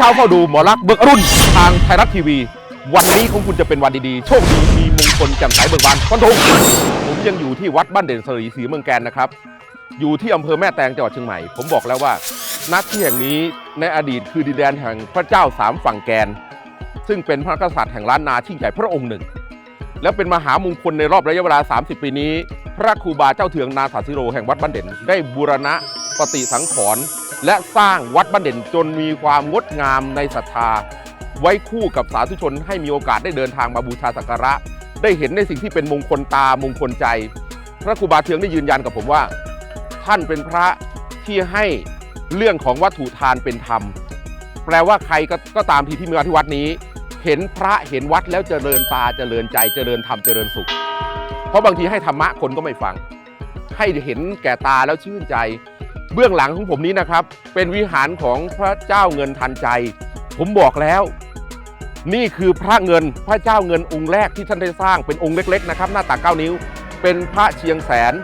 เช้าเฝ้าดูหมอลักษ์เบิกอรุณทางไทยรัฐทีวี วันนี้ของคุณจะเป็นวันดีๆ โชคดีมีมงคลแจ่มใสเบิกบานฟันธงผมยังอยู่ที่วัดบ้านเด่นสรีศรีเมืองแกนนะครับ อยู่ที่อำเภอแม่แตงจังหวัดเชียงใหม่ ผมบอกแล้วว่าณที่แห่งนี้ในอดีตคือดินแดนแห่งพระเจ้าสามฝั่งแกน ซึ่งเป็นพระกษัตริย์แห่งล้านนาที่งใหญ่พระองค์หนึ่ง และเป็นมหามงคลในรอบระยะเวลา 30 ปีนี้ พระครูบาเจ้าเถืองนาถาสิโรแห่งวัดบ้านเด่น ได้บูรณะปฏิสังขรณ์ และสร้างวัดบ้านเด่นจนมีความงดงามในศรัทธา ไว้คู่กับสาธุชนให้มีโอกาสได้เดินทางมาบูชาสักการะ ได้เห็นในสิ่งที่เป็นมงคลตามงคลใจ พระครูบาเทืองได้ยืนยันกับผมว่า ท่านเป็นพระที่ให้เรื่องของวัตถุทานเป็นธรรม แปลว่าใครก็ก็ตามทีที่มาที่วัดนี้ เห็นพระเห็นวัดแล้วเจริญตาเจริญใจเจริญธรรมเจริญสุข เพราะบางทีให้ธรรมะคนก็ไม่ฟัง ให้เห็นแก่ตาแล้วชื่นใจ เบื้องหลังของผมนี้นะครับ เป็นวิหารของพระเจ้าเงินทันใจ ผมบอกแล้ว นี่คือพระเงินพระเจ้าเงินองค์แรกที่ท่านได้สร้างเป็นองค์เล็ก ๆ นะครับ หน้าตักเก้านิ้ว เป็นพระเชียงแสน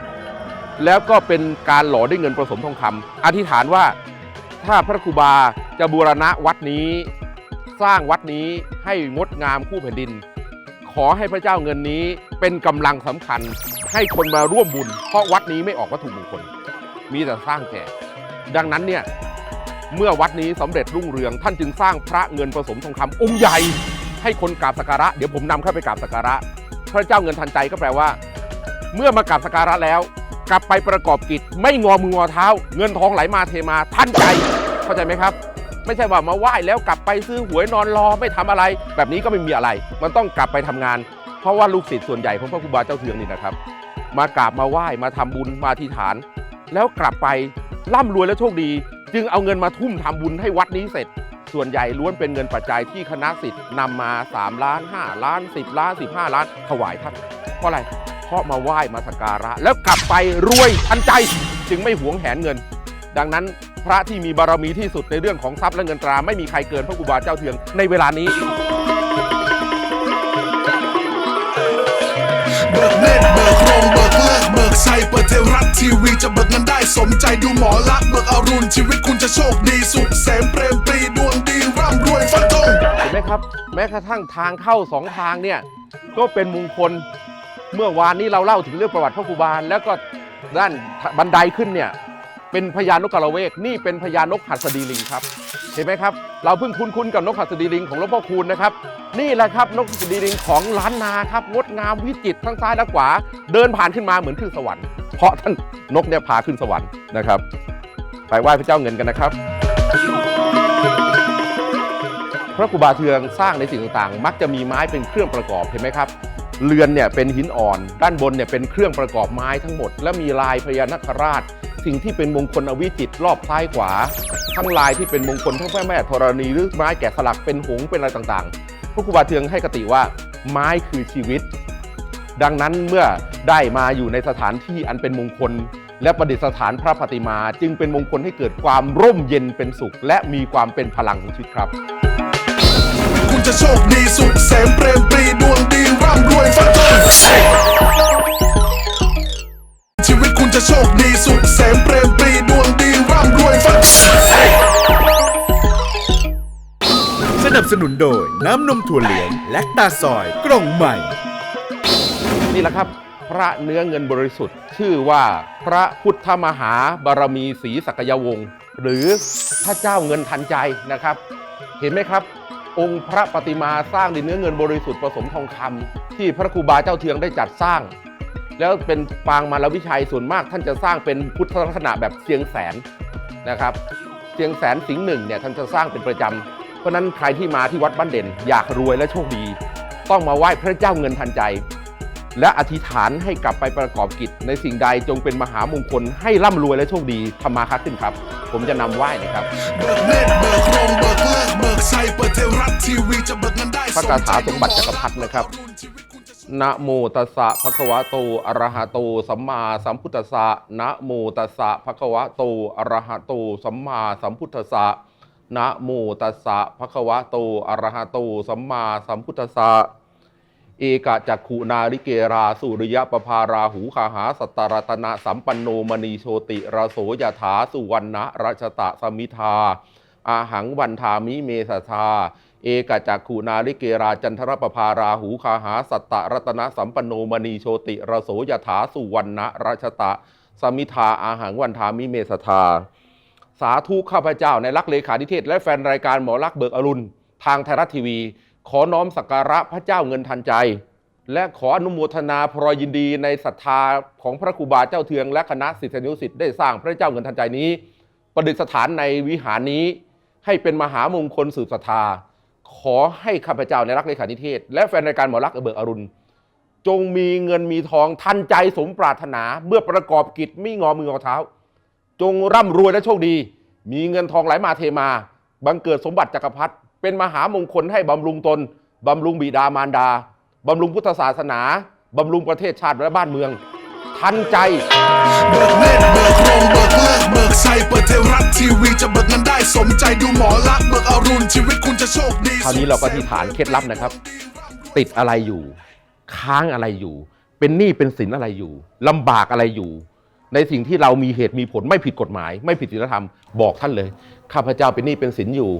แล้วก็เป็นการหล่อด้วยเงินผสมทองคำอธิษฐานว่าถ้าพระครูบาจะบูรณะวัดนี้ สร้างวัดนี้ให้งดงามคู่แผ่นดิน ขอให้พระเจ้าเงินนี้เป็นกำลังสำคัญให้คนมาร่วมบุญ เพราะวัดนี้ไม่ออกวัตถุมงคล มีแต่สร้างแจกดังนั้นเนี่ยเมื่อวัดนี้สำเร็จรุ่งเรือง ท่านจึงสร้างพระเงินผสมทองคำองค์ใหญ่ ให้คนกราบสักการะเดี๋ยวผมนำเข้าไปกราบสักการะ พระเจ้าเงินทันใจก็แปลว่า เมื่อมากราบสักการะแล้ว กลับไปประกอบกิจ ไม่งอมืองอเท้า เงินทองไหลมาเทมาทันใจเข้าใจไหมครับ ไม่ใช่ว่ามาไหว้แล้วกลับไปซื้อหวยนอนรอไม่ทำอะไร แบบนี้ก็ไม่มีอะไร มันต้องกลับไปทำงาน เพราะว่าลูกศิษย์ส่วนใหญ่ของพระครูบาเจ้าเทืองนี่นะครับ มากราบมาไหว้มาทำบุญมาที่ฐาน แล้วกลับไปร่ำรวยและโชคดี จึงเอาเงินมาทุ่มทำบุญให้วัดนี้เสร็จ ส่วนใหญ่ล้วนเป็นเงินปัจจัยที่คณะสิทธิ์นำมา 3 ล้าน 5 ล้าน 10 ล้าน 15 ล้าน ถวายท่านเพราะอะไรเพราะมาไหว้มาสักการะ แล้วกลับไปรวยทันใจจึงไม่หวงแหนเงิน ดังนั้นพระที่มีบารมีที่สุดในเรื่องของทรัพย์และเงินตราไม่มีใครเกินพระครูบาเจ้าเทืองในเวลานี้เบิกเนตรเบิก เบิกเลิกเบิกชัยเปิดเทวรัฐทีวีจะเบิกเงินได้สมใจดูหมอลักเบิกอรุณชีวิตคุณจะโชคดีสุขเสมเปรมปรีดวงดีร่ำรวยฟันธงเห็นไหมครับ แม้กระทั่งทางเข้าสองทางเนี่ยก็เป็นมงคลเมื่อวานนี้เราเล่าถึงเรื่องประวัติพระครูบาลแล้วก็ด้านบันไดขึ้นเนี่ยเป็นพญานกกระเวกนี่เป็นพญานกหัสดีลิงครับ เห็นไหมครับ เราเพิ่งคุ้นๆกับนกหัสดีลิงของหลวงพ่อคูณนะครับ นี่แหละครับนกหัสดีลิงของล้านนาครับงดงามวิจิตรทั้งซ้ายและขวา เดินผ่านขึ้นมาเหมือนขึ้นสวรรค์เพราะท่านนกเนี่ยพาขึ้นสวรรค์นะครับ ไปไหว้พระเจ้าเงินกันนะครับ พระครูบาเทืองสร้างในสิ่งต่างๆ มักจะมีไม้เป็นเครื่องประกอบเห็นไหมครับ เรือนเนี่ยเป็นหินอ่อน ด้านบนเนี่ยเป็นเครื่องประกอบไม้ทั้งหมด และมีลายพญานาคราช สิ่งที่เป็นมงคลอวิจิตรรอบซ้ายขวา ทั้งลายที่เป็นมงคลทั้งพระแม่ธรณีหรือไม้แกะสลักเป็นหงส์เป็นอะไรต่างๆ พระครูบาเทืองให้กติว่าไม้คือชีวิต ดังนั้นเมื่อได้มาอยู่ในสถานที่อันเป็นมงคล และประดิษฐานพระปฏิมา จึงเป็นมงคลให้เกิดความร่มเย็นเป็นสุข และมีความเป็นพลังของชีวิตครับ จะโชคดีสุขเสมเปรมปรีดวงดีร่ำรวยฟันธงชีวิตคุณจะโชคดีสุขเสมเปรมปรีดวงดีร่ำรวยฟันธงสนับสนุนโดยน้ำนมถั่วเหลืองและตาซอยกล่องใหม่ นี่แหละครับ พระเนื้อเงินบริสุทธิ์ ชื่อว่าพระพุทธมหาบารมีศรีสักยวงศ์หรือพระเจ้าเงินทันใจนะครับ เห็นไหมครับ องค์พระปฏิมาสร้างด้วยเนื้อเงินบริสุทธิ์ผสมทองคำที่พระครูบาเจ้าเทืองได้จัดสร้าง แล้วเป็นปางมารวิชัยส่วนมาก ท่านจะสร้างเป็นพุทธลักษณะแบบเชียงแสนนะครับเชียงแสนสิงห์หนึ่งเนี่ยท่านจะสร้างเป็นประจำเพราะฉะนั้นใครที่มาที่วัดบ้านเด่น อยากรวยและโชคดี ต้องมาไหว้พระเจ้าเงินทันใจ และอธิษฐานให้กลับไปประกอบกิจ ในสิ่งใดจงเป็นมหามงคลให้ร่ำรวยและโชคดีทำมาค้าขึ้นครับ ผมจะนำไหว้นะครับ เบิกชัยเปิดเทวรัฐทีวีจะเบิกเงินได้พระคาถาสมบัติจักรพรรดินะครับนะโมตัสสะภะคะวะโตอะระหะโตสัมมาสัมพุทธัสสะนะโมตัสสะภะคะวะโตอะระหะโตสัมมาสัมพุทธัสสะนะโมตัสสะภะคะวะโตอะระหะโตสัมมาสัมพุทธัสสะเอกจักขุนาริเกราสุริยปภาราหูคาหาสตตรตนะสัมปันโนมณีโชติราโสยถาสุวรรณรัชตะสมิทา อาหังวันทามิเมสทาเอกจักขุนาลิเกราจันทรปภาราหูคาหาสัตตรัตนสัมปโนมณีโชติระโสยถาสุวรรณราชตะ สมิทาอาหังวันทามิเมสทา สาธุข้าพเจ้าในรักเลขานิเทศ และแฟนรายการหมอรักเบิกอรุณ ทางไทยรัฐทีวี ขอน้อมสักการะพระเจ้าเงินทันใจ และขออนุโมทนาพรอยยินดีในศรัทธาของพระครูบาเจ้าเทืองและคณะศิษยานุศิษย์ได้สร้างพระเจ้าเงินทันใจนี้ ประดิษฐานในวิหารนี้ ให้เป็นมหามงคลสืบศรัทธา ขอให้ข้าพเจ้าในรักเลขานิเทศ และแฟนรายการหมอรักเบิกอรุณ จงมีเงินมีทองทันใจสมปรารถนาเมื่อประกอบกิจไม่งอมืองอเท้า จงร่ำรวยและโชคดี มีเงินทองไหลมาเทมาบังเกิดสมบัติจักรพรรดิเป็นมหามงคลให้บำรุงตนบำรุงบิดามารดาบำรุงพุทธศาสนาบำรุงประเทศชาติและบ้านเมือง ทันใจเบิกเนตรเบิกลมเบิกเลิกเบิกชัยเปิดเทวรัฐทีวีจะเบิกเงินได้สมใจดูหมอลักษณ์เบิกอรุณชีวิตคุณจะโชคดีคราวนี้เราก็ที่ฐานเคล็ดลับนะครับ ติดอะไรอยู่ ค้างอะไรอยู่ เป็นหนี้เป็นสินอะไรอยู่ลำบากอะไรอยู่ ในสิ่งที่เรามีเหตุมีผลไม่ผิดกฎหมาย ไม่ผิดศีลธรรมบอกท่านเลยข้าพเจ้าเป็นหนี้เป็นสินอยู่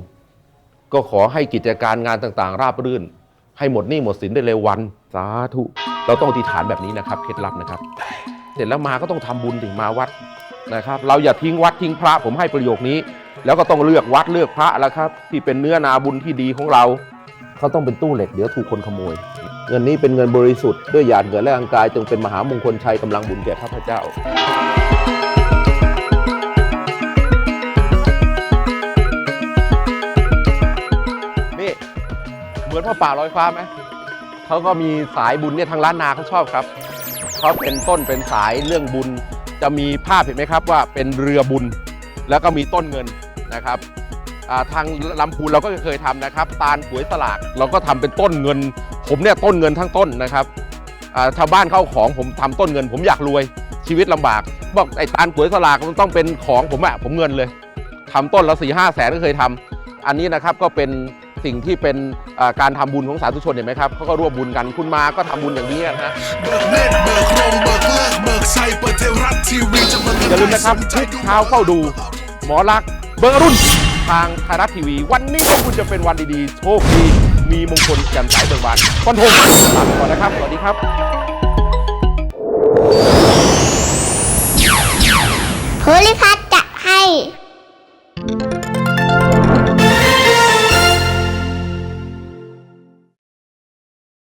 ก็ขอให้กิจการงานต่างๆ ราบรื่น ให้หมดหนี้หมดสินได้เร็ววันสาธุ เราต้องอธิษฐานแบบนี้นะครับเคล็ดลับนะครับ เสร็จแล้วมาก็ต้องทำบุญถึงมาวัดนะครับ เราอย่าทิ้งวัดทิ้งพระผมให้ประโยคนี้ แล้วก็ต้องเลือกวัดเลือกพระแล้วครับ ที่เป็นเนื้อนาบุญที่ดีของเราเขาต้องเป็นตู้เหล็กเดี๋ยวถูกคนขโมย เงินนี้เป็นเงินบริสุทธิ์ด้วยหยาดเหงื่อและอังกายจึงเป็นมหามงคลชัยกำลังบุญแก่ข้าพเจ้านี่เหมือนพ่อป่าลอยฟ้าไหม เขาก็มีสายบุญเนี่ยทางล้านนาเขาชอบครับเขาเป็นต้นเป็นสายเรื่องบุญ จะมีภาพเห็นไหมครับว่าเป็นเรือบุญ แล้วก็มีต้นเงินนะครับทางลำพูนเราก็เคยทำนะครับตาลหวยสลากเราก็ทำเป็นต้นเงิน ผมเนี่ยต้นเงินทั้งต้นนะครับชาวบ้านเข้าของผมทำต้นเงิน ผมอยากรวยชีวิตลำบาก บอกไอ้ตาลหวยสลากมันต้องเป็นของผมอะผมเงินเลยทำต้นละสี่ห้าแสนก็เคยทำอันนี้นะครับก็เป็น สิ่งที่เป็นการทำบุญของสาธุชนเห็นไหมครับเขาก็ร่วมบุญกันคุณมาก็ทำบุญอย่างนี้นะฮะอย่าลืมนะครับทุกดูเช้าเข้าดู หมอรักษ์เบอร์รุ่นทางไทยรัฐทีวี วันนี้ก็คุณจะเป็นวันดีๆ โชคดี มีมงคลแจ่มใสเบิกบานฟันธงลาไปก่อนนะครับ สวัสดีครับ